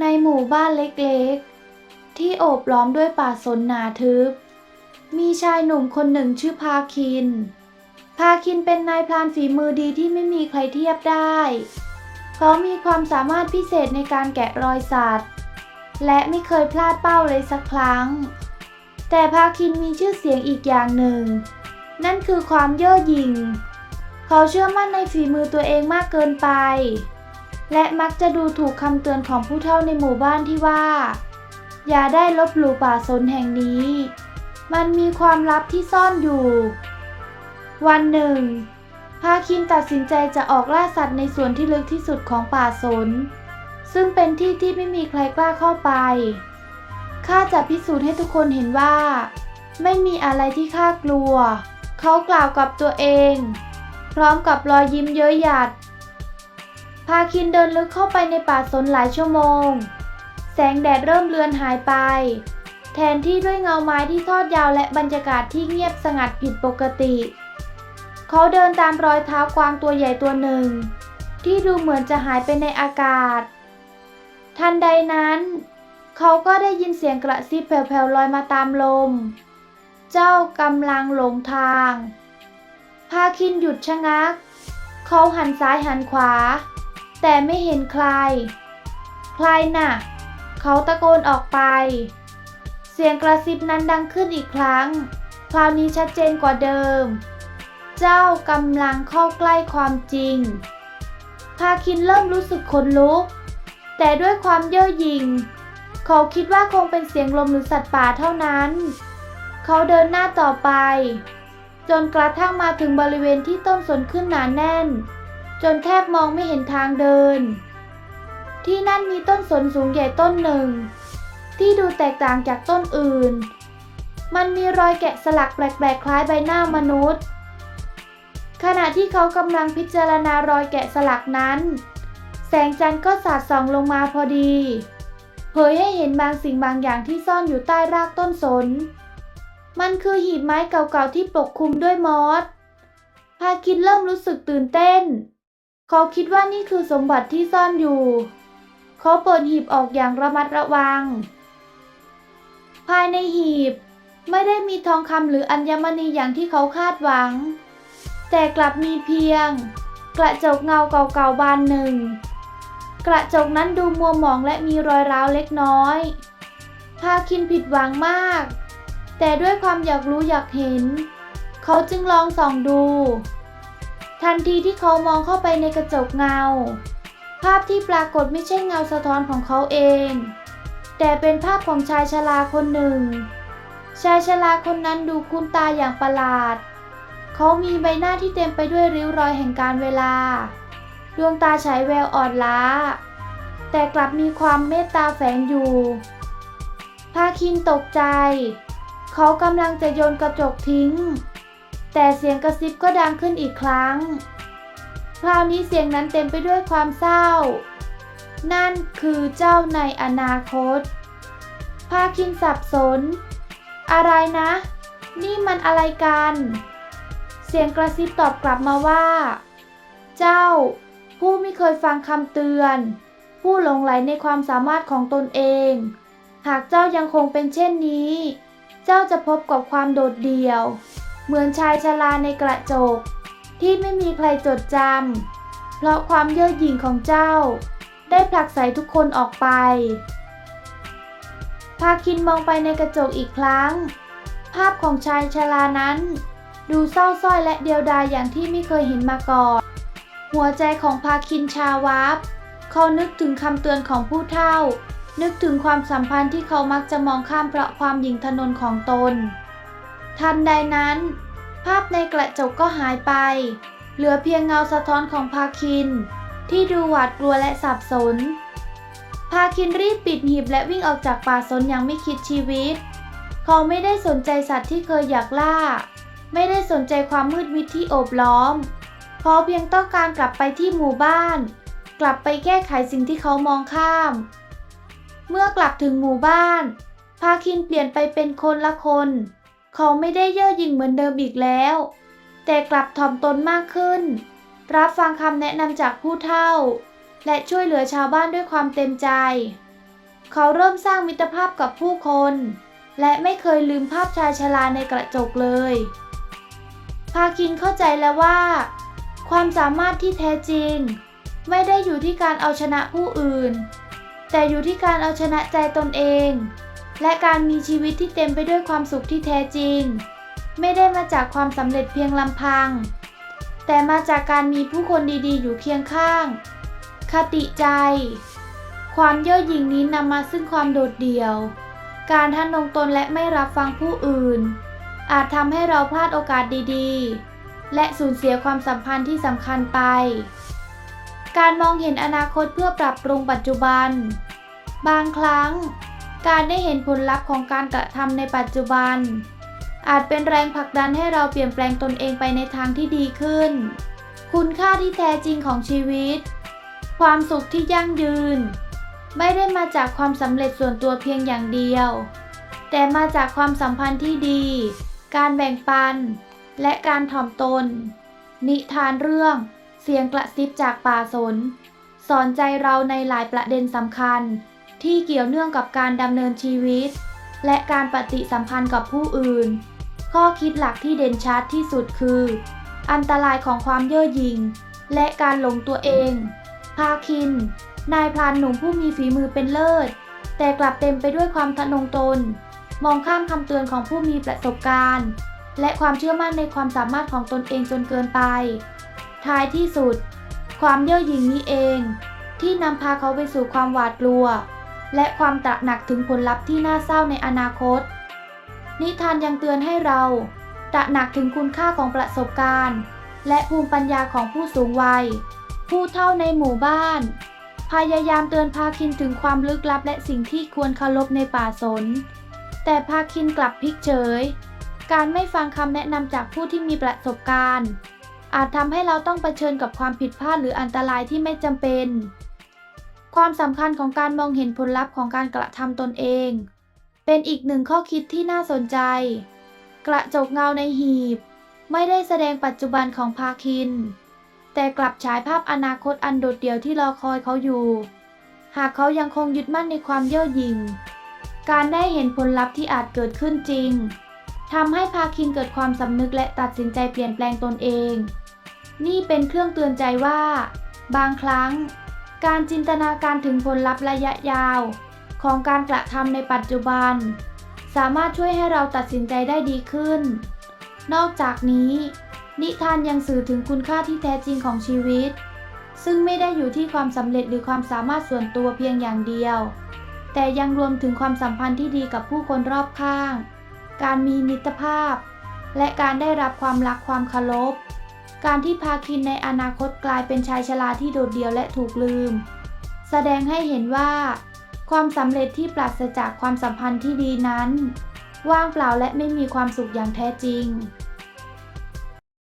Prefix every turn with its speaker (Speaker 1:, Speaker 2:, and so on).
Speaker 1: ในหมู่บ้านเล็กๆ ที่โอบล้อมด้วยป่าสนหนาทึบ มีชายหนุ่มคนหนึ่งชื่อพาคิน พาคินเป็นนายพรานฝีมือดีที่ไม่มีใครเทียบได้ เขามีความสามารถพิเศษในการแกะรอยสัตว์ และไม่เคยพลาดเป้าเลยสักครั้ง แต่พาคินมีชื่อเสียงอีกอย่างหนึ่ง นั่นคือความเย่อหยิ่ง เขาเชื่อมั่นในฝีมือตัวเองมากเกินไป และมักจะดูถูกคำเตือนของผู้เฒ่าในหมู่บ้านที่ว่า อย่าได้ลบหลู่ป่าสนแห่งนี้ มันมีความลับที่ซ่อนอยู่ วันหนึ่ง พาคินตัดสินใจจะออกล่าสัตว์ในส่วนที่ลึกที่สุดของป่าสน ซึ่งเป็นที่ที่ไม่มีใครกล้าเข้าไป ข้าจะพิสูจน์ให้ทุกคนเห็นว่า ไม่มีอะไรที่ข้ากลัว เขากล่าวกับตัวเอง พร้อมกับรอยยิ้มเย้ยหยัด พาคินเดินลึกเข้าไปในป่าสนหลายชั่วโมง แสงแดดเริ่มเลือนหายไป แทนที่ด้วยเงาไม้ที่ทอดยาวและบรรยากาศที่เงียบสงัดผิดปกติ เขาเดินตามรอยเท้ากวางตัวใหญ่ตัวหนึ่ง ที่ดูเหมือนจะหายไปในอากาศ ทันใดนั้น เขาก็ได้ยินเสียงกระซิบแผ่วๆลอยมาตามลม เจ้ากำลังหลงทาง พาคินหยุดชะงัก เขาหันซ้ายหันขวา แต่ไม่เห็นใคร ใครน่ะ เขาตะโกนออกไป เสียงกระซิบนั้นดังขึ้นอีกครั้ง คราวนี้ชัดเจนกว่าเดิม เจ้ากำลังเข้าใกล้ความจริง พาคินเริ่มรู้สึกขนลุก แต่ด้วยความเย่อหยิ่ง เขาคิดว่าคงเป็นเสียงลมหรือสัตว์ป่าเท่านั้น เขาเดินหน้าต่อไป จนกระทั่งมาถึงบริเวณที่ต้นสนขึ้นหนาแน่น จนแทบมองไม่เห็นทางเดิน ที่นั่นมีต้นสนสูงใหญ่ต้นหนึ่ง ที่ดูแตกต่างจากต้นอื่น มันมีรอยแกะสลักแปลกๆ คล้ายใบหน้ามนุษย์ ขณะที่เขากำลังพิจารณารอยแกะสลักนั้น แสงจันทร์ก็สาดส่องลงมาพอดี เผยให้เห็นบางสิ่งบางอย่างที่ซ่อนอยู่ใต้รากต้นสน มันคือหีบไม้เก่าๆที่ปกคลุมด้วยมอสพาคินเริ่มรู้สึกตื่นเต้น เขาคิดว่านี่คือสมบัติที่ซ่อนอยู่ เขาเปิดหีบออกอย่างระมัดระวัง ภายในหีบไม่ได้มีทองคำหรืออัญมณีอย่างที่เขาคาดหวัง แต่กลับมีเพียง กระจกเงาเก่าๆบานหนึ่ง กระจกนั้นดูมัวหมองและมีรอยร้าวเล็กน้อยพาคินผิดหวังมาก แต่ด้วยความอยากรู้อยากเห็น เขาจึงลองส่องดู ทันทีที่เขามองเข้าไปในกระจกเงา ภาพที่ปรากฏไม่ใช่เงาสะท้อนของเขาเอง แต่เป็นภาพของชายชราคนหนึ่ง ชายชราคนนั้นดูคุ้นตาอย่างประหลาด เขามีใบหน้าที่เต็มไปด้วยริ้วรอยแห่งการเวลา ดวงตาฉายแววอ่อนล้า แต่กลับมีความเมตตาแฝงอยู่พาคินตกใจ เขากำลังจะโยนกระจกทิ้ง แต่เสียงกระซิบก็ดังขึ้นอีกครั้ง คราวนี้เสียงนั้นเต็มไปด้วยความเศร้า นั่นคือเจ้าในอนาคต พาคินสับสน อะไรนะ นี่มันอะไรกัน เสียงกระซิบตอบกลับมาว่า เจ้า ผู้ไม่เคยฟังคำเตือน ผู้หลงไหลในความสามารถของตนเอง หากเจ้ายังคงเป็นเช่นนี้ เจ้าจะพบกับความโดดเดี่ยว เหมือนชายชราในกระจก ที่ไม่มีใครจดจำเพราะความเย่อหยิ่งของเจ้า ได้ผลักใสทุกคนออกไป พาคินมองไปในกระจกอีกครั้ง ภาพของชายชรานั้น ดูเศร้าส้อยและเดียวดายอย่างที่ไม่เคยเห็นมาก่อน หัวใจของพาคินชาวับเขานึกถึงคำเตือนของผู้เฒ่า นึกถึงความสัมพันธ์ที่เขามักจะมองข้ามเพราะความหยิ่งทนนของตน ทันใดนั้น ภาพในกระจกก็หายไป เหลือเพียงเงาสะท้อนของพาคิน ที่ดูหวาดกลัวและสับสน พาคินรีบปิดหีบและวิ่งออกจากป่าสนอย่างไม่คิดชีวิต เขาไม่ได้สนใจสัตว์ที่เคยอยากล่า ไม่ได้สนใจความมืดมิดที่โอบล้อม เขาเพียงต้องการกลับไปที่หมู่บ้าน กลับไปแก้ไขสิ่งที่เขามองข้าม เมื่อกลับถึงหมู่บ้านพาคินเปลี่ยนไปเป็นคนละคน เขาไม่ได้เย่อหยิ่งเหมือนเดิมอีกแล้ว แต่กลับถ่อมตนมากขึ้น รับฟังคำแนะนำจากผู้เฒ่า และช่วยเหลือชาวบ้านด้วยความเต็มใจ เขาเริ่มสร้างมิตรภาพกับผู้คน และไม่เคยลืมภาพชายชราในกระจกเลย พาคินเข้าใจแล้วว่า ความสามารถที่แท้จริง ไม่ได้อยู่ที่การเอาชนะผู้อื่น แต่อยู่ที่การเอาชนะใจตนเอง และการมีชีวิตที่เต็มไปด้วยความสุขที่แท้จริง ไม่ได้มาจากความสำเร็จเพียงลำพัง แต่มาจากการมีผู้คนดีๆ อยู่เคียงข้าง คติใจ ความเย่อหยิ่งนี้นำมาซึ่งความโดดเดี่ยว การทะนงตนและไม่รับฟังผู้อื่น อาจทำให้เราพลาดโอกาสดีๆ และสูญเสียความสัมพันธ์ที่สำคัญไป การมองเห็นอนาคตเพื่อปรับปรุงปัจจุบัน บางครั้ง การได้เห็นผลลัพธ์ของการกระทำในปัจจุบัน อาจเป็นแรงผลักดันให้เราเปลี่ยนแปลงตนเองไปในทางที่ดีขึ้น คุณค่าที่แท้จริงของชีวิต ความสุขที่ยั่งยืน ไม่ได้มาจากความสำเร็จส่วนตัวเพียงอย่างเดียว แต่มาจากความสัมพันธ์ที่ดี การแบ่งปัน และการถ่อมตน นิทานเรื่อง เสียงกระซิบจากป่าสน สอนใจเราในหลายประเด็นสำคัญ ที่เกี่ยวเนื่องกับการดำเนินชีวิต และการปฏิสัมพันธ์กับผู้อื่น ข้อคิดหลักที่เด่นชัดที่สุดคือ อันตรายของความเย่อหยิ่ง และการหลงตัวเอง พาคิน นายพรานหนุ่มผู้มีฝีมือเป็นเลิศ แต่กลับเต็มไปด้วยความทะนงตน มองข้ามคำเตือนของผู้มีประสบการณ์ และความเชื่อมั่นในความสามารถของตนเองจนเกินไป ท้ายที่สุด ความเย่อหยิ่งนี้เอง ที่นำพาเขาไปสู่ความหวาดกลัว และความตระหนักถึงผลลัพธ์ที่น่าเศร้าในอนาคต นิทานยังเตือนให้เราตระหนักถึงคุณค่าของประสบการณ์ และภูมิปัญญาของผู้สูงวัย ผู้เฒ่าในหมู่บ้าน พยายามเตือนพาคินถึงความลึกลับและสิ่งที่ควรเคารพในป่าสน แต่พาคินกลับพลิกเฉย การไม่ฟังคำแนะนำจากผู้ที่มีประสบการณ์ อาจทำให้เราต้องเผชิญกับความผิดพลาดหรืออันตรายที่ไม่จำเป็น ความสำคัญของการมองเห็นผลลัพธ์ของการกระทำตนเอง เป็นอีกหนึ่งข้อคิดที่น่าสนใจ กระจกเงาในหีบ ไม่ได้แสดงปัจจุบันของพาคิน แต่กลับฉายภาพอนาคตอันโดดเดี่ยวที่รอคอยเขาอยู่ หากเขายังคงยึดมั่นในความเย่อหยิ่ง การได้เห็นผลลัพธ์ที่อาจเกิดขึ้นจริงทำให้พาคินเกิดความสำนึกและตัดสินใจเปลี่ยนแปลงตนเอง นี่เป็นเครื่องเตือนใจว่า บางครั้ง การจินตนาการถึงผลลัพธ์ระยะยาว ของการกระทำในปัจจุบัน สามารถช่วยให้เราตัดสินใจได้ดีขึ้น นอกจากนี้ นิทานยังสื่อถึงคุณค่าที่แท้จริงของชีวิต ซึ่งไม่ได้อยู่ที่ความสำเร็จหรือความสามารถส่วนตัวเพียงอย่างเดียว แต่ยังรวมถึงความสัมพันธ์ที่ดีกับผู้คนรอบข้าง การมีมิตรภาพ และการได้รับความรักความเคารพ การที่พาคินในอนาคตกลายเป็นชายชราที่โดดเดี่ยวและถูกลืม แสดงให้เห็นว่า ความสำเร็จที่ปราศจากความสัมพันธ์ที่ดีนั้น ว่างเปล่าและไม่มีความสุขอย่างแท้จริง